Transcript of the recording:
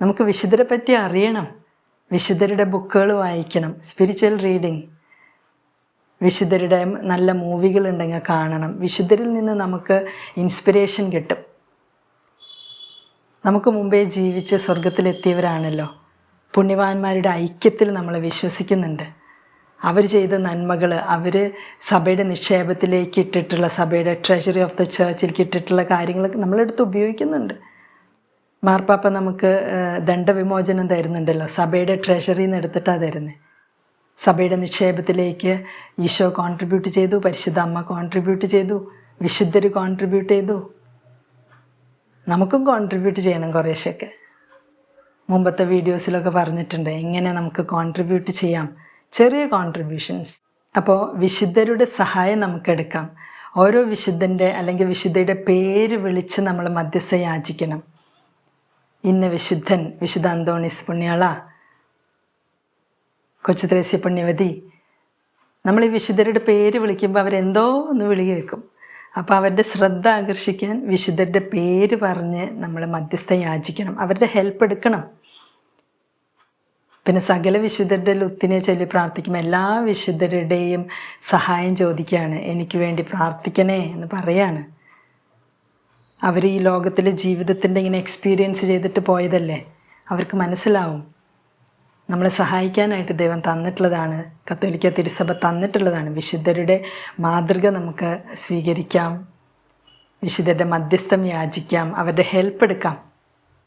നമുക്ക് വിശുദ്ധരെ പറ്റി അറിയണം. വിശുദ്ധരുടെ ബുക്കുകൾ വായിക്കണം. സ്പിരിച്വൽ റീഡിങ് വിശുദ്ധരുടെ നല്ല മൂവികൾ ഉണ്ടെങ്കിൽ കാണണം. വിശുദ്ധരിൽ നിന്ന് നമുക്ക് ഇൻസ്പിറേഷൻ കിട്ടും. നമുക്ക് മുമ്പേ ജീവിച്ച് സ്വർഗത്തിലെത്തിയവരാണല്ലോ പുണ്യവാന്മാരുടെ ഐക്യത്തിൽ നമ്മൾ വിശ്വസിക്കുന്നുണ്ട്. അവർ ചെയ്ത നന്മകൾ അവർ സഭയുടെ നിക്ഷേപത്തിലേക്ക് ഇട്ടിട്ടുള്ള സഭയുടെ ട്രഷറി ഓഫ് ദ ചേർച്ചിലേക്ക് ഇട്ടിട്ടുള്ള കാര്യങ്ങളൊക്കെ നമ്മളെടുത്ത് ഉപയോഗിക്കുന്നുണ്ട്. മാർപ്പാപ്പ നമുക്ക് ദണ്ഡവിമോചനം തരുന്നുണ്ടല്ലോ. സഭയുടെ ട്രഷറിയിൽ നിന്ന് എടുത്തിട്ടാണ് തരുന്നത് സഭയുടെ നിക്ഷേപത്തിലേക്ക് ഈശോ കോൺട്രിബ്യൂട്ട് ചെയ്തു പരിശുദ്ധ അമ്മ കോൺട്രിബ്യൂട്ട് ചെയ്തു വിശുദ്ധർ കോൺട്രിബ്യൂട്ട് ചെയ്തു. നമുക്കും കോൺട്രിബ്യൂട്ട് ചെയ്യണം കുറേശ്ശൊക്കെ. മുമ്പത്തെ വീഡിയോസിലൊക്കെ പറഞ്ഞിട്ടുണ്ട് എങ്ങനെ നമുക്ക് കോൺട്രിബ്യൂട്ട് ചെയ്യാം. ചെറിയ കോൺട്രിബ്യൂഷൻസ് അപ്പോൾ വിശുദ്ധരുടെ സഹായം നമുക്കെടുക്കാം. ഓരോ വിശുദ്ധന്റെ അല്ലെങ്കിൽ വിശുദ്ധയുടെ പേര് വിളിച്ച് നമ്മൾ മധ്യസ്ഥ യാചിക്കണം ഇന്ന വിശുദ്ധൻ വിശുദ്ധ അന്തോണിസ് പുണ്യാള കൊച്ചു ത്രേസ്യ പുണ്യവതി. നമ്മൾ ഈ വിശുദ്ധരുടെ പേര് വിളിക്കുമ്പോൾ അവരെന്തോ ഒന്ന് വിളി കേൾക്കും. അപ്പോൾ അവരുടെ ശ്രദ്ധ ആകർഷിക്കാൻ വിശുദ്ധരുടെ പേര് പറഞ്ഞ് നമ്മൾ മധ്യസ്ഥ യാചിക്കണം. അവരുടെ ഹെൽപ്പ് എടുക്കണം. പിന്നെ സകല വിശുദ്ധരുടെ ലുത്തിനെ ചൊല്ലി പ്രാർത്ഥിക്കും എല്ലാ വിശുദ്ധരുടെയും സഹായം ചോദിക്കുകയാണ്. എനിക്ക് വേണ്ടി പ്രാർത്ഥിക്കണേ എന്ന് പറയാണ്. അവർ ഈ ലോകത്തിൽ ജീവിതത്തിന്റെ ഇങ്ങനെ എക്സ്പീരിയൻസ് ചെയ്തിട്ട് പോയതല്ലേ? അവർക്ക് മനസ്സിലാവും. നമ്മളെ സഹായിക്കാനായിട്ട് ദൈവം തന്നിട്ടുള്ളതാണ് കത്തോലിക്ക തിരുസഭ തന്നിട്ടുള്ളതാണ്. വിശുദ്ധരുടെ മാതൃക നമുക്ക് സ്വീകരിക്കാം വിശുദ്ധരുടെ മധ്യസ്ഥം യാചിക്കാം അവരുടെ ഹെൽപ്പ് എടുക്കാം.